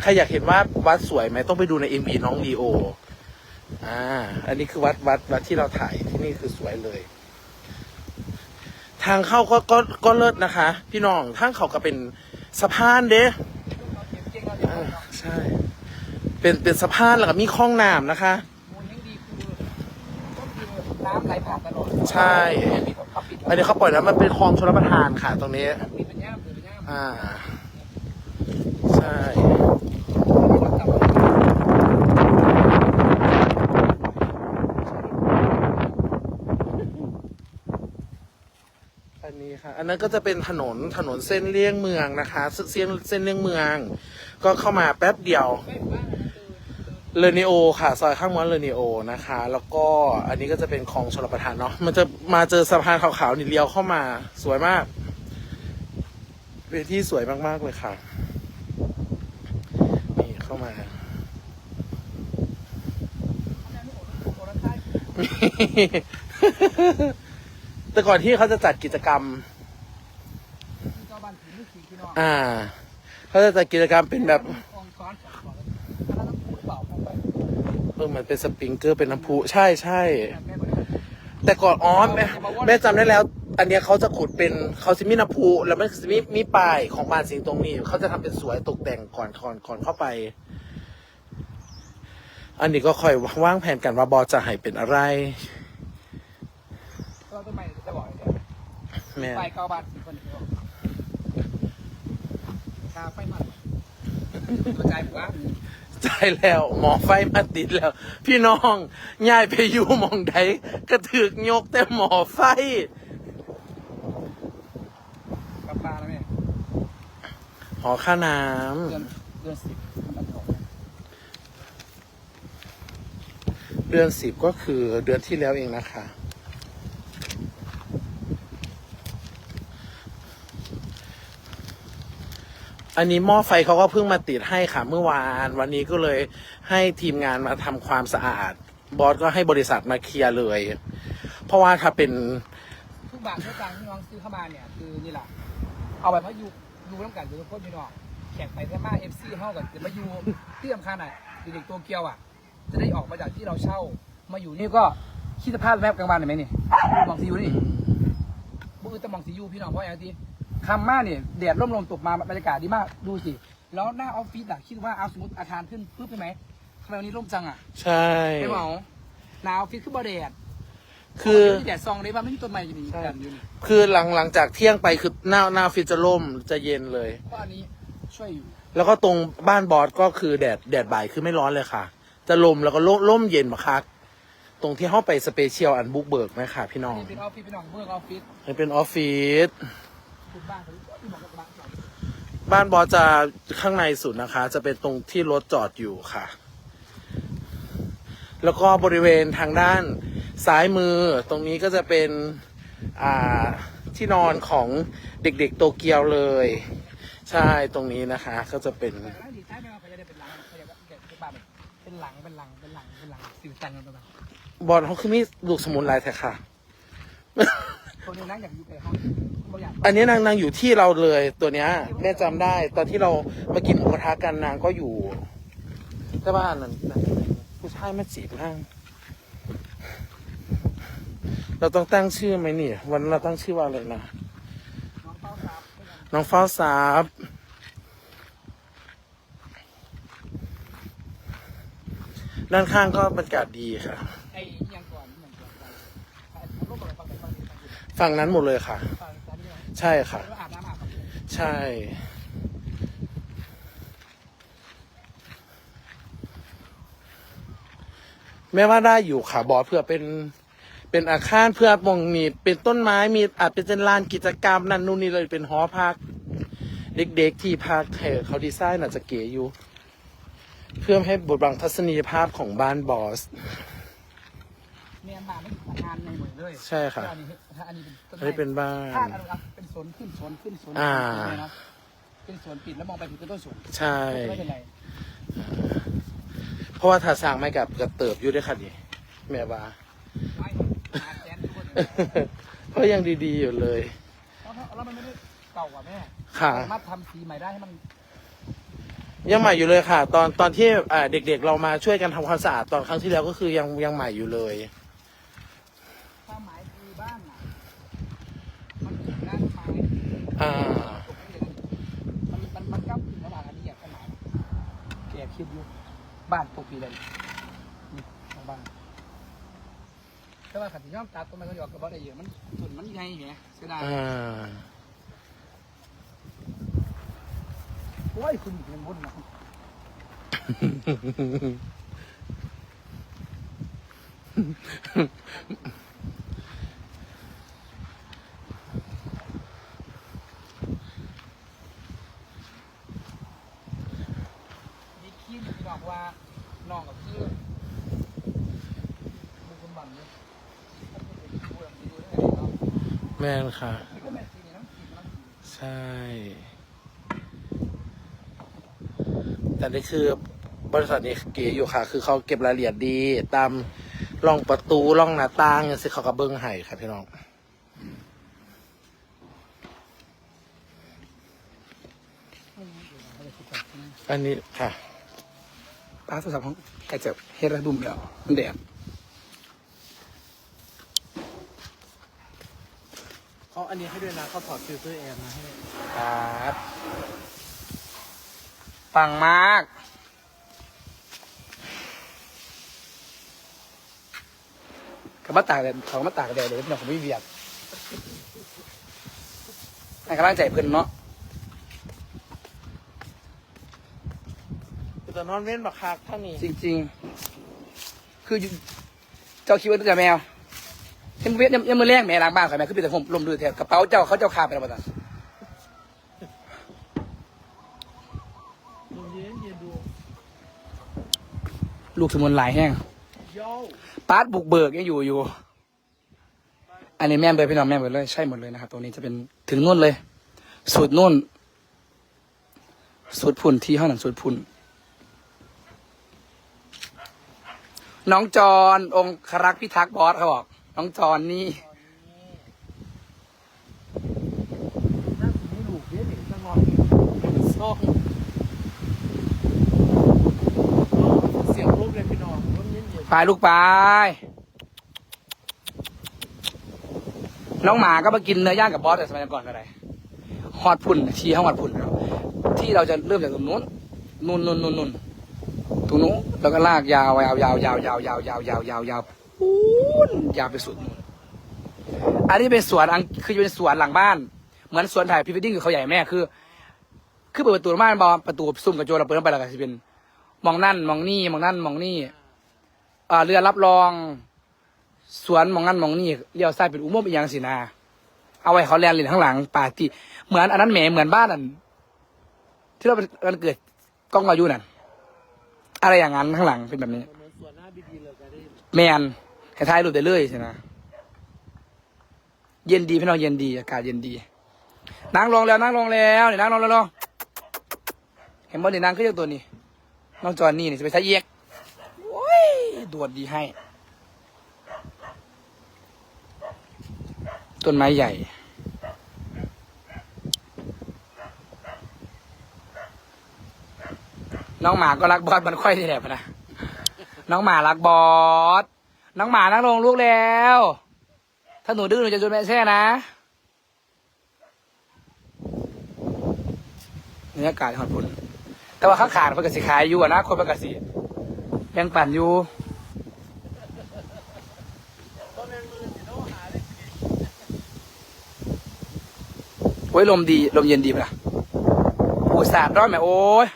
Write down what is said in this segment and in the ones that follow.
ใครอยากเห็นว่าวัดสวยไหมต้องไปดูในเอ็มบีน้องลีโออ่า อันนี้คือวัดวัดวัดที่เราถ่ายที่นี่คือสวยเลย ทางเข้าก็ก็ก็เลิศนะคะ พี่น้องทางเขาก็เป็นสะพานเด้อ่าใช่ เป็นเป็นสะพานแล้วก็มีคลองน้ำนะคะ น้ำไหลผ่านตลอดใช่ปิดเดอันนี้เขาปล่อยแล้วมันเป็นคลองชลประทานค่ะ ตรงนี้ ปิดเป็นย่ามปิดเป็นย่าม อ่า ใช่ อันนี้ค่ะ อันนั้นก็จะเป็นถนนถนนเส้นเลี่ยงเมืองนะคะเส้นเส้นเลี่ยงเมือง ก็เข้ามาแป๊บเดียวเลนิโอค่ะซอยข้างมอนเลนิโอนะคะ แล้วก็อันนี้ก็จะเป็นคลองชลประทานเนาะมันจะมาเจอสะพานขาวๆนี่เลี้ยวเข้ามาสวยมากเวทีสวยมากๆเลยค่ะ นี่เข้ามา แต่ก่อนที่เขาจะจัดกิจกรรมาบ้านผีไม่ขี่พี่น้องอ่าเขาจะจัดกิจกรรมเป็นแบบองซ้อนสองก่อนแล้วต้องพูดเปล่าเข้าไปเออเหมือนเป็นสปริงเกอร์เป็นน้ำพุใช่ใช่แม่ไม่ได้แต่ก่อนอ๋อแม่แม่จำได้แล้ว อันเนี้ยเขาจะขุดเป็นเขาจะมีน้ำพุแล้วมันจะมีมีป้ายของบ้านสิงห์ตรงนี้เขาจะทำเป็นสวยตกแต่งก่อนก่อนก่อนเข้าไป อันนี้ก็ค่อยวางแผนกันว่าบอจะให้เป็นอะไรเราต้นไม้จะบอกเลยแม่ไฟเก้าบาทสี่คนเดียวคาไฟมันกระจายผมว่าใจแล้ว หมอไฟมาติดแล้ว พี่น้องย้ายไปอยู่หมองใดกระถึกยกแต่หมอไฟกับปลาแล้วแม่หอค่าน้เดือนเดือนสิบมันออกำเดือนสิบก็คือเดือนที่แล้วเองนะคะ อันนี้หม้อไฟเขาก็เพิ่งมาติดให้ค่ะเมื่อวาน วันนี้ก็เลยให้ทีมงานมาทำความสะอาด บอสก็ให้บริษัทมาเคลียร์เลย เพราะว่าถ้าเป็นทุกบาททุกตังค์ที่น้องซื้อเข้ามาเนี่ยคือนี่แหละเอาไปเพราะยูยูน้ำกันยูโคตรพี่น้องแข่งไปแค่มาเอฟซีเท่ากับจะมายูที่สำคัญอะเด็กๆตัวเกียวอะ จะได้ออกมาจากที่เราเช่ามาอยู่นี่ก็คิดสภาพแมพกลางวันเห็นไหมนี่มองซียูนี่บุ้ยจะมองซียูพี่น้องเพราะอย่างที่ คำมากเนี่ยแดดร่มลมตกมาบรรยากาศดีมากดูสิ แล้วหน้าออฟฟิศอะคิดว่าเอาสมมติอาคารขึ้นปุ๊บใช่ไหมทำไมวันนี้ร่มจังอะใช่ ไม่เหมาหนาวออฟฟิศขึ้นบ่แดดคือแดดซองเลยว่าไม่มีต้นไม้อยู่นี่กันอยู่นี่คือหลังหลังจากเที่ยงไปคือหน้าหน้าฟิตจะล่มจะเย็นเลย เพราะอันนี้ช่วยอยู่ แล้วก็ตรงบ้านบอสก็คือแดดแดดบ่ายคือไม่ร้อนเลยค่ะ จะลมแล้วก็ล่มล่มเย็นมาคัก ตรงที่เข้าไปสเปเชียลอันบุกเบิกไหมค่ะ พี่น้องนี่เป็นออฟฟิศพี่น้องเมื่อออฟฟิศมันเป็นออฟฟิศคุณ บ้านบอสจะข้างในสุดนะคะ จะเป็นตรงที่รถจอดอยู่ค่ะ แล้วก็บริเวณทางด้านซ้ายมือตรงนี้ก็จะเป็นที่นอนของเด็กๆโตเกียวเลย ใช่ตรงนี้นะคะ ก็จะเป็นเป็นหลังเป็นบ้านเป็นหลังเป็นหลังเป็นหลังเป็นหลังสื่อสารกันตรงบอลเขาคือมีลูกสมุนลายแท้ค่ะคนนี้นั่งอยากอยู่ในห้อง อย่างอันนี้นางนางอยู่ที่เราเลยตัวเนี้ยแม่จำได้ ตอนที่เรามากินหมูกระทะกันนางก็อยู่แต่ว่าอันนั้นนางผู้ชายมาจีบนาง เราต้องตั้งชื่อไหมนี่วันเราตั้งชื่อว่าอะไรนะน้องเต้าครับน้องฟ้าสาบด้านข้างก็บรรยากาศดีค่ะ ไอ้ยังก่อนยังก่อนไปรูปอะไรฟังไปฟังไปฟังไปฝั่งนั้นหมดเลยค่ะฟังตอนนี้ ใช่ค่ะ อาบน้ำอาบใช่ แม้ว่าได้อยู่ค่ะบอสเพื่อเป็นเป็นอาคารเพื่อมองมีเป็นต้นไม้มีอาจเป็นลานกิจกรรมนั่นนู่นนี่เลยเป็นหอพัก เด็กๆที่พักเถอเขาดีไซน์น่าจะเก๋อยู่ เพื่อให้บทบังทัศนียภาพของบ้านบอส เมียนมาไม่ถึงงานในเหมือ เลยใช่ค่ะอันนี้อันนี้เป็นต้นอันนี้เป็นบ้านถ้าอันเป็นสวนขึ้นสวนขึ้นสวนอ่า เป็นสวนปิดแล้วมองไปถึงต้นสวนใช่ ไม่เป็นไรเพราะว่าถ้าสร้างไม่กับกระเติบอยู่ด้วยค่ะนี่แม่ว่าไม่หาแสนทุกคนก็ยังดีๆอยู่เลย แล้วแล้วมันไม่ได้เก่ากว่าแม่ค่ะ สามารถทำสีใหม่ได้ให้มันยังใหม่อยู่เลยค่ะ ตอนตอนที่อ่าเด็กๆ เรามาช่วยกันทำความสะอาดตอนครั้งที่แล้วก็คือยังยังใหม่อยู่เลย ความหมายคือบ้านน่ะมันเป็นด้านไม้ อ่ามันมันมันก้าวถึงระหว่างอันนี้อย่างขนาดแกคิดอยู่บ้านปกปีเลยนี่ของบ้านแต่ว่าขันที่ย่อมตัดต้นไม้ก็ยอมกระบอกได้เยอะมันส่วนมันใหญ่ไงเสียดายอ่าโอ้ยคุณเป็นบุญนะมี ขี้ที่บอกว่าน้องกับพี่มึงคุณบังเนี่ยถ้าเป็นผู้หลังดีด้วยแม่นค่ะนี่ก็แบใช่ แต่นี่คือบริษัทนี้เก๋อยู่ค่ะ คือเขาเก็บรายละเอียดดี ตามร่องประตูร่องหน้าต่างอย่างสิเขากระเบื้องไห้ค่ะพี่น้องอันนี้ค่ะ ป้าโทรศัพท์ของใครจะเฮ็ดระดุมเดียวมันแดดเขาอันนี้ให้ด้วยนะเขาถอดฟิลเตอร์แอร์มาให้ครับปังมาก กับมาตากแดดเขามาตากแดดเลยพี่น้องผมไม่เบียดให้กำลังใจเพื่อนเนาะ คือแต่นอนเว้นบักคักเท่านี้จริง ๆ คืออยู่เจ้าคิดว่าจะแมวยังเวียนยังยังมือแรงแม่ล้างบ้านใครแม่คือเป็นแต่ผมลมดูแถวกระเป๋าเจ้าเขาเจ้าขาไปแล้วบ้างดูเย็นเย็นดูลูกสมุนหลายแห้งย่ปาร์ตบุกเบิกยังอยู่อยู่ อันนี้แม่นเลยพี่น้องแม่นหมดเลยใช่หมดเลยนะครับตรงนี้จะเป็นถึงนู่นเลยสูตรนู่นสูตรพุ่นที่ห้องหนังสูตรพุ่น น้องจอนองครักษ์พิทักษ์บอสเขาบอก น้องจอนนี่น่าจะไม่ลูกเย็นเห็นจะงอนซ่งเสียงลูกเลยพี่น้องร่มเย็นไปลูกไป น้องหมาก็มากินเนื้อย่างกับบอสแต่สมัยก่อนก็ได้ฮอดพุ่น ที่ห้องฮอดพุ่นเราที่เราจะเริ่มจากตรงนู้นนู่นนู่นนู่นนู่น ตรงนู้นแล้วก็ลากยาวยาวยาวยาวยาวยาวยาวยาวยาวยาวปูนยาวไปสุดนู่นอันนี้เป็นสวนอังคือเป็นสวนหลังบ้าน เหมือนสวนถ่ายพรีเวดดิ้งกับเขาใหญ่แม่คือ คือเปิดประตูบ้านบอประตูซุ่มกระโจนเราเปิดเข้าไปแล้วก็จะเป็นมองนั่นมองนี่มองนั่นมองนี่อ่าเรือรับรอง สวนมองนั่นมองนี่เลี้ยวซ้ายเป็นอุโมงค์อีกอย่างสินะเอาไว้เขาแลนเลนข้างหลังป่าที่เหมือนอันนั้นแหมเหมือนบ้านอันที่เราเป็นกันเกิดกล้องวายุนั่น อะไรอย่างนั้นข้างหลังเป็นแบบนี้เหมือนสวนหน้าบีดีเลยก็ได้แมนคล้ายๆรูปได้เลยสินะเย็นดีพี่น้องเย็นดีอากาศเย็นดีนั่งลงแล้วนั่งลงแล้วนี่นั่งลงแล้วเนาะเห็นบ่นี่นั่งขึ้นจากตัวนี้น้องจอนนี่นี่จะไปใช้เย็กโอ้ยดวดดีให้ ต้นไม้ใหญ่ น้องหมาก็รักบอสมันค่อยนี่แหละพะนะน้องหมารักบอสน้องหมานั่งลงลูกแล้ว ถ้าหนูดื้อหนูจะโดนแม่แช่นะนี่อากาศหอดพุ่นแต่ว่าข้างขาดเพื่อกสิขายอยู่อะนะคนเพื่อกสิยังปั่นอยู่โอ้ยลมดี ลมเย็นดีป่ะอ้ยสาดร้อนไหมโอ้ย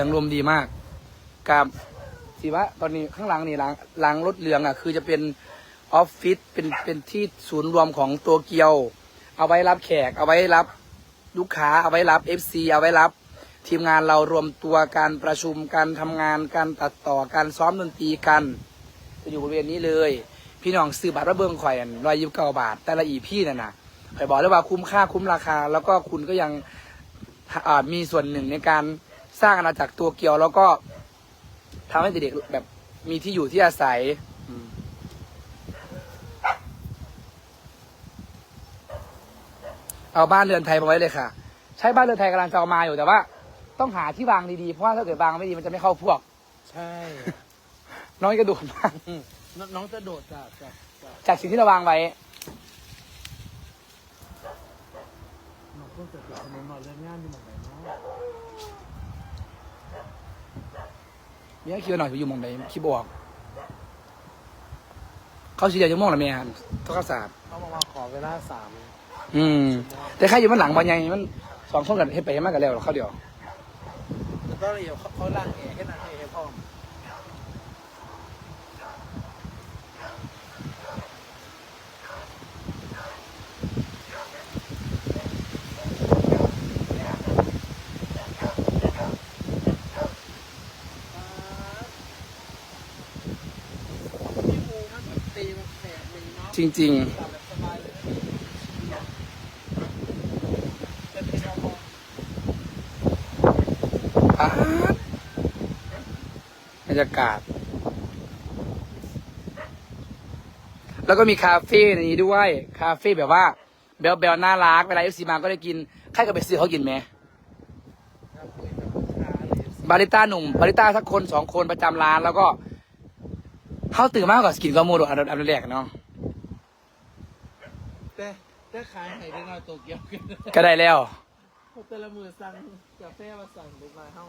สียงลมดีมากกับสิวะตอนนี้ข้างหลังนี่หลังหลังรถเหลืองอะ คือจะเป็นออฟฟิศเป็นเป็นที่ศูนย์รวมของตัวเกียว เอาไว้รับแขก เอาไว้รับลูกค้าเอาไว้รับเอฟซีเอาไว้รับ ทีมงานเรารวมตัวการประชุมการทำงานการตัดต่อการซ้อมดนตรีกันจะอยู่บริเวณนี้เลย พี่น้องซื้อบัตรระเบิงข่อยร้อยยิบเก้าบาท แต่ละอีพี่น่ะนะข่อยบอกเลยว่าคุ้มค่าคุ้มราคา แล้วก็คุณก็ยังมีส่วนหนึ่งในการ สร้างอาณาจักรตัวเกียว แล้วก็ทำให้เด็กๆแบบมีที่อยู่ที่อาศัยเอาบ้านเรือนไทยมาไว้เลยค่ะ ใช้บ้านเรือนไทยกำลังจะเอามาอยู่แต่ว่า ต้องหาที่วางดีๆเพราะว่าถ้าเกิดวางไม่ดีมันจะไม่เข้าพวก ใช่ น้องกระโดดมากอืมนน้องจะโดดจากจากจากจากสิ่งที่เราวางไว้ น้องก็จะติดถนนนอนเรื่องงานอยู่หมองไหนเนาะ มีให้คิวหน่อยอยู่หมองไหนคิดบออกเขาชี้เดียวจะมองหรือไม่ฮะต้องข้าวสารเขาบอกว่าขอเวลาสามอืม แต่ใครอยู่มันหลังบางไงมันสองคนกันให้ไปให้มากกันแล้วหรอกเขาเดียว แล้วก็เดี๋ยวเขาเขาล่างแอร์ให้นางแอร์ให้พ่อม พี่มูมันแบบตีมันแสบเลยเนาะ จริง หลับแบบสบายเลยนะเป็นเป็นเรา มองๆป๊าดบรรยากาศ แล้วก็มีคาเฟ่ในนี้ด้วย คาเฟ่แบบว่าเบลเบลน่ารัก เวลาเอฟซีมาก็ได้กิน ใครก็ไปซื้อเขากินไหมบาริต้าหนุ่ม บาริต้าสักคนสองคนประจำร้านแล้วก็เขาตื่นมากกว่าสกินก็มูดอันอันแรกเนาะ แต่แต่ขายไห่ได้น้อยโตเกียวกันก็ได้แล้ว แต่ละมือสั่งกาแฟมาสั่งเด็กมาเฮ้า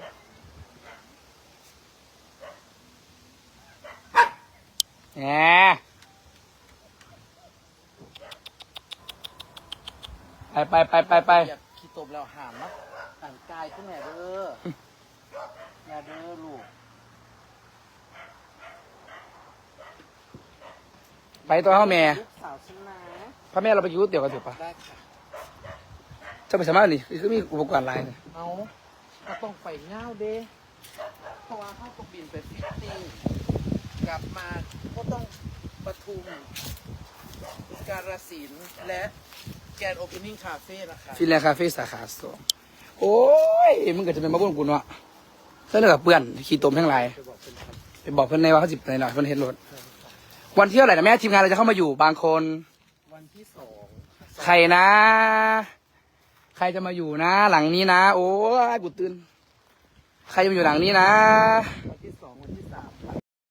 แหมไปไปไปไปไปอยากขี้ตบแล้วหามนะห่างกายขึ้นแม่เด้อแม่เด้อลูกไปตัวเข้าแม่ พ่อแม่เราไปอยูเดี๋ยวกันเถอะปะได้ค่ะ จะไปสามารถนี่คือมีอุปกรณ์อะไรเนี่ยเอาก็ต้องไปเงาเด้เพราะว่าเขาต้องบินไปฟิตติ้งกลับมาก็ต้องปทุม การสินธุ์และแกรนโอเพนนิ่งคาเฟ่นะคะฟินแลนด์คาเฟ่สาขาสองโอ้ยมึงก็จะเป็นมาบุญกูเนาะเสื้อเหลืองกับเปื้อนขี่ตมทั้งหลายจะบอกเป็นคำไปบอกเพื่อนในว่าเขาจิบในหน่อยเพื่อนเห็นรถวันเที่ยวไหร่นะแม่ทีมงานเราจะเข้ามาอยู่บางคน วันที่สองใครนะ ใครจะมาอยู่นะ หลังนี้นะ โอ้ยกูตื่น ใครจะมาอยู่หลังนี้นะ วันที่